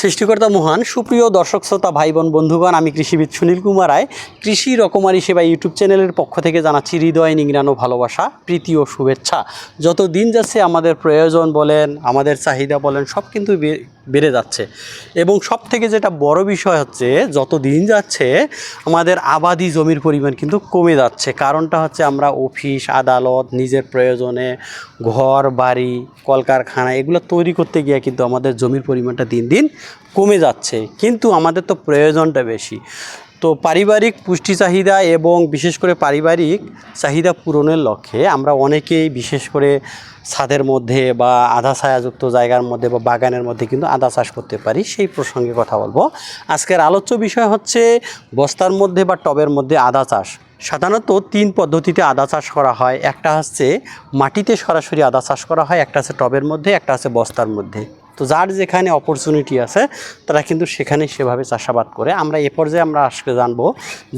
সৃষ্টিকর্তা মহান, সুপ্রিয় দর্শক, শ্রোতা ভাই বোন বন্ধুগণ, আমি কৃষিবিদ সুনীল কুমার রায়। কৃষি রকমারি সেবা ইউটিউব চ্যানেলের পক্ষ থেকে জানাচ্ছি হৃদয়, নিংড়ানো ভালোবাসা, প্রীতি ও শুভেচ্ছা। যত দিন যাচ্ছে আমাদের প্রয়োজন বলেন, আমাদের চাহিদা বলেন, সব কিন্তু বেড়ে যাচ্ছে। এবং সব থেকে যেটা বড় বিষয় হচ্ছে যত দিন যাচ্ছে, আমাদের আবাদি জমির পরিমাণ কিন্তু কমে যাচ্ছে। কারণটা হচ্ছে আমরা অফিস, আদালত, নিজের প্রয়োজনে ঘর, বাড়ি, কলকারখানা, এগুলো তৈরি করতে গিয়ে কিন্তু আমাদের জমির পরিমাণটা দিন দিন কমে যাচ্ছে, কিন্তু আমাদের তো প্রয়োজনটা বেশি। তো পারিবারিক পুষ্টি চাহিদা এবং বিশেষ করে পারিবারিক চাহিদা পূরণের লক্ষ্যে আমরা অনেকেই বিশেষ করে ছাদের মধ্যে বা আধা ছায়াযুক্ত জায়গার মধ্যে বা বাগানের মধ্যে কিন্তু আদা চাষ করতে পারি, সেই প্রসঙ্গে কথা বলব। আজকের আলোচ্য বিষয় হচ্ছে বস্তার মধ্যে বা টবের মধ্যে আদা চাষ। সাধারণত তিন পদ্ধতিতে আদা চাষ করা হয়। একটা হচ্ছে মাটিতে সরাসরি আদা চাষ করা হয়, একটা আছে টবের মধ্যে, একটা আছে বস্তার মধ্যে। তো যার যেখানে অপরচুনিটি আছে, তারা কিন্তু সেখানে সেভাবে চাষাবাদ করে। আমরা এ পর্যায়ে আমরা আজকে জানব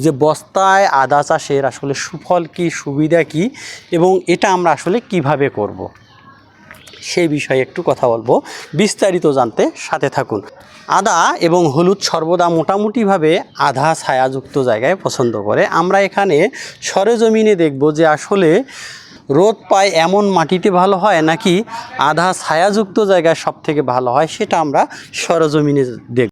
যে বস্তায় আদা চাষের আসলে সুফল কি, সুবিধা কি, এবং এটা আমরা আসলে কীভাবে করব। সেই বিষয়ে একটু কথা বলব। বিস্তারিত জানতে সাথে থাকুন। আদা এবং হলুদ সর্বদা মোটামুটিভাবে আধা ছায়াযুক্ত জায়গায় পছন্দ করে। আমরা এখানে সরেজমিনে দেখব যে আসলে রোদ পায় এমন মাটিতে ভালো হয় নাকি আধা ছায়াযুক্ত জায়গায় সব থেকে ভালো হয় সেটা আমরা সরজমিনে দেখব